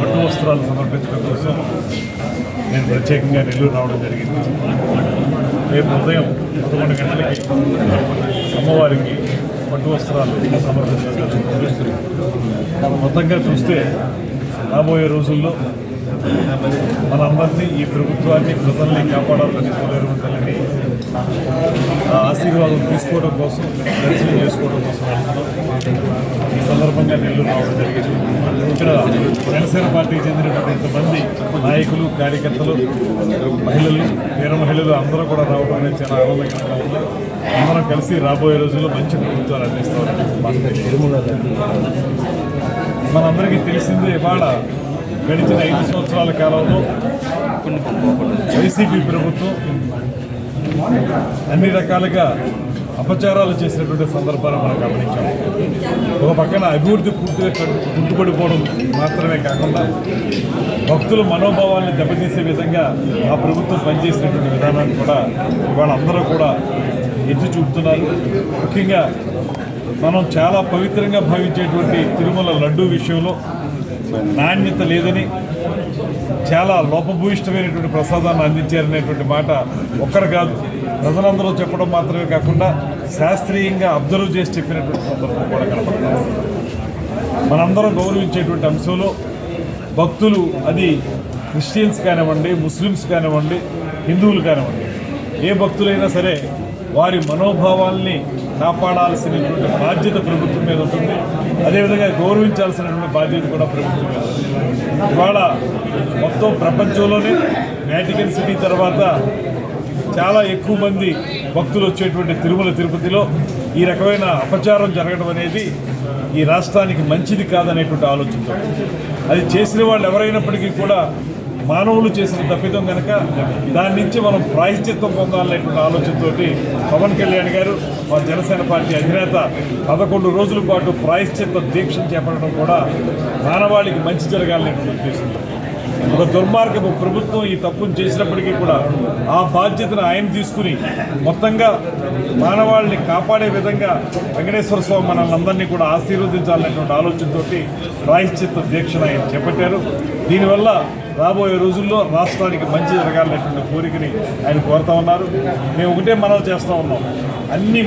పట్టు వస్త్రాలు సమర్పించడం కోసం నేను ప్రత్యేకంగా నెల్లూరు రావడం జరిగింది. రేపు ఉదయం పదకొండు గంటలకి అమ్మవారికి పట్టు వస్త్రాలు సమర్పించడం జరుగుతుంది. మొత్తంగా చూస్తే రాబోయే రోజుల్లో మనందరినీ ఈ ప్రభుత్వాన్ని ప్రజల్ని కాపాడాలని కోలేరు ఆ ఆశీర్వాదం తీసుకోవడం కోసం దర్శనం చేసుకోవడం కోసం వెళ్తున్నాం. ఈ సందర్భంగా నెల్లూరు రావడం జరిగింది. ఇక్కడ జనసేన పార్టీకి చెందినటువంటి ఇంతమంది నాయకులు కార్యకర్తలు మహిళలు వీర మహిళలు అందరూ కూడా రావడం అనేది చాలా ఆనందకరంగా ఉంది. అందరం కలిసి రాబోయే రోజుల్లో మంచి ప్రభుత్వాలు అందిస్తామని మనందరికీ తెలిసిందే ఇవాళ గడిచిన ఐదు సంవత్సరాల కాలంలో వైసీపీ ప్రభుత్వం అన్ని రకాలుగా అపచారాలు చేసినటువంటి సందర్భాలు మనం గమనించాం. ఒక పక్కన అభివృద్ధి పూర్తిగా గుర్తుపడిపోవడం మాత్రమే కాకుండా భక్తుల మనోభావాన్ని దెబ్బతీసే విధంగా ఆ ప్రభుత్వం పనిచేసినటువంటి విధానాన్ని కూడా వాళ్ళందరూ కూడా ఎత్తి చూపుతున్నారు. ముఖ్యంగా మనం చాలా పవిత్రంగా భావించేటువంటి తిరుమల లడ్డూ విషయంలో నాణ్యత లేదని చాలా లోపభూయిష్టమైనటువంటి ప్రసాదాన్ని అందించారనేటువంటి మాట ఒక్కరు కాదు. ప్రజలందరూ చెప్పడం మాత్రమే కాకుండా శాస్త్రీయంగా అబ్జర్వ్ చేసి చెప్పినటువంటి సందర్భం కూడా కనపడుతుంది. మనందరం గౌరవించేటువంటి అంశంలో భక్తులు అది క్రిస్టియన్స్ కానివ్వండి ముస్లిమ్స్ కానివ్వండి హిందువులు కానివ్వండి ఏ భక్తులైనా సరే వారి మనోభావాల్ని కాపాడాల్సినటువంటి బాధ్యత ప్రభుత్వం మీద ఉంటుంది. అదేవిధంగా గౌరవించాల్సినటువంటి బాధ్యత కూడా ప్రభుత్వం మీద ఉంది ఇవాళ మొత్తం ప్రపంచంలోనే వ్యాటికన్ సిటీ తర్వాత చాలా ఎక్కువ మంది భక్తులు వచ్చేటువంటి తిరుమల తిరుపతిలో ఈ రకమైన అపచారం జరగడం అనేది ఈ రాష్ట్రానికి మంచిది కాదనేటువంటి ఆలోచనతో. అది చేసిన వాళ్ళు ఎవరైనప్పటికీ కూడా మానవులు చేసిన తప్పిదం కనుక దాని నుంచి మనం ప్రాయశ్చిత్వం పొందాలనేటువంటి ఆలోచనతోటి పవన్ కళ్యాణ్ గారు మా జనసేన పార్టీ అధినేత పదకొండు రోజుల పాటు ప్రాయశ్చిత్త దీక్షను చేపట్టడం కూడా మానవాళికి మంచి జరగాలనేటువంటి ఉద్దేశంతో. ఒక దుర్మార్గపు ప్రభుత్వం ఈ తప్పును చేసినప్పటికీ కూడా ఆ బాధ్యతను ఆయన తీసుకుని మొత్తంగా మానవాళిని కాపాడే విధంగా వెంకటేశ్వర స్వామి మనల్ని అందరినీ కూడా ఆశీర్వదించాలనేటువంటి ఆలోచనతోటి ప్రాయశ్చిత్త దీక్షను ఆయన చేపట్టారు. దీనివల్ల రాబోయే రోజుల్లో రాష్ట్రానికి మంచి జరగాలనేటువంటి కోరికని ఆయన కోరుతా ఉన్నారు. మేము ఒకటే మనవి చేస్తూ ఉన్నాం. అన్ని